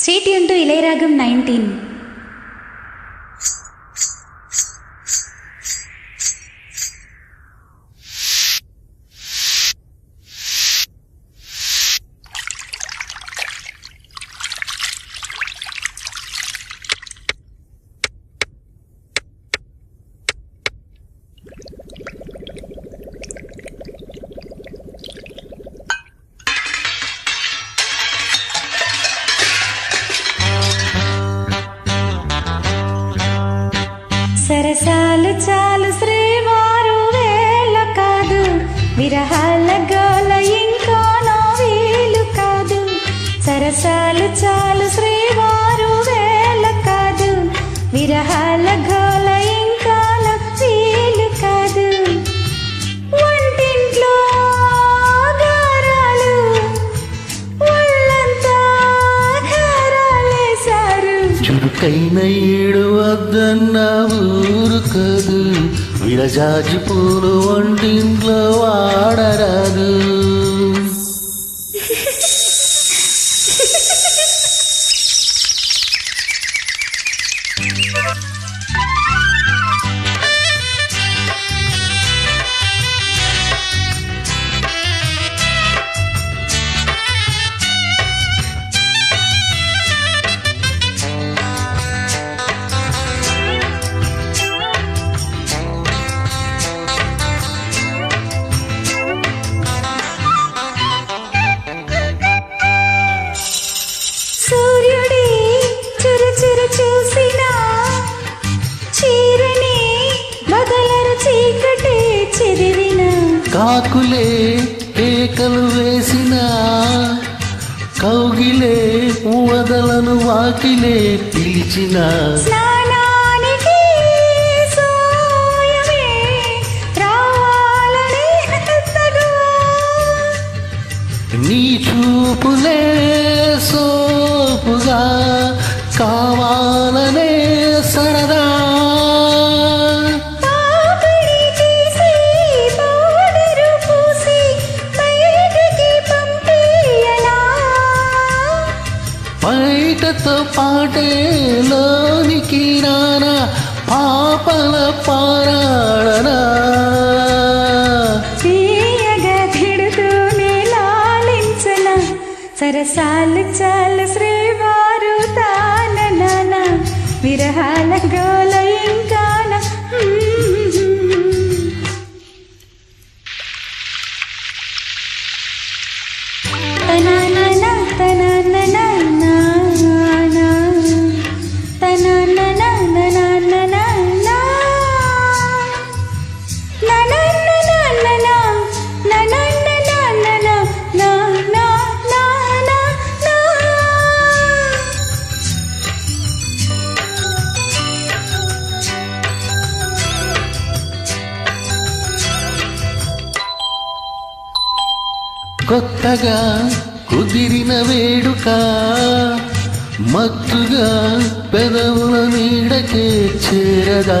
Stay tuned to Ilairagam 19. సరసాలు చాలు శ్రీవారు వేల కాదు. విరహాల గోల ఇంకోనో వీలు కాదు. సరసాలు చాలు శ్రీ ಕೈನೈಡುವದನ್ನ ಊರುಕದು ವಿರಜಾಜಿ ಪೂಲು ಒಂಟಿಂట్లో ವಾಡರದು కాకులే కేకలు వేసిన కౌగిలే వదలను వాకిలే పిలిచిన. నీ చూపులే సోపుగా కావాలనే బయటతో పాటే లోనికి రానా పాపల పారాడనా. తీయగా తిడుతూనే సరసాలు చాలు శ్రీవారు తాన విరహాల గోల ఇంకా కొత్తగా కుదిరిన వేడుక మత్తుగా పెదవుల నీడకే చేరగా.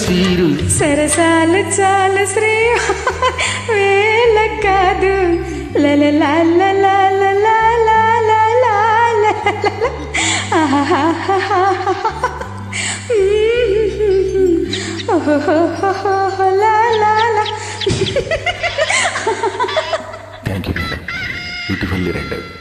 చీరు సరసాల చాలు శ్రేయ వేల కాదు థ్యాంక్ యూ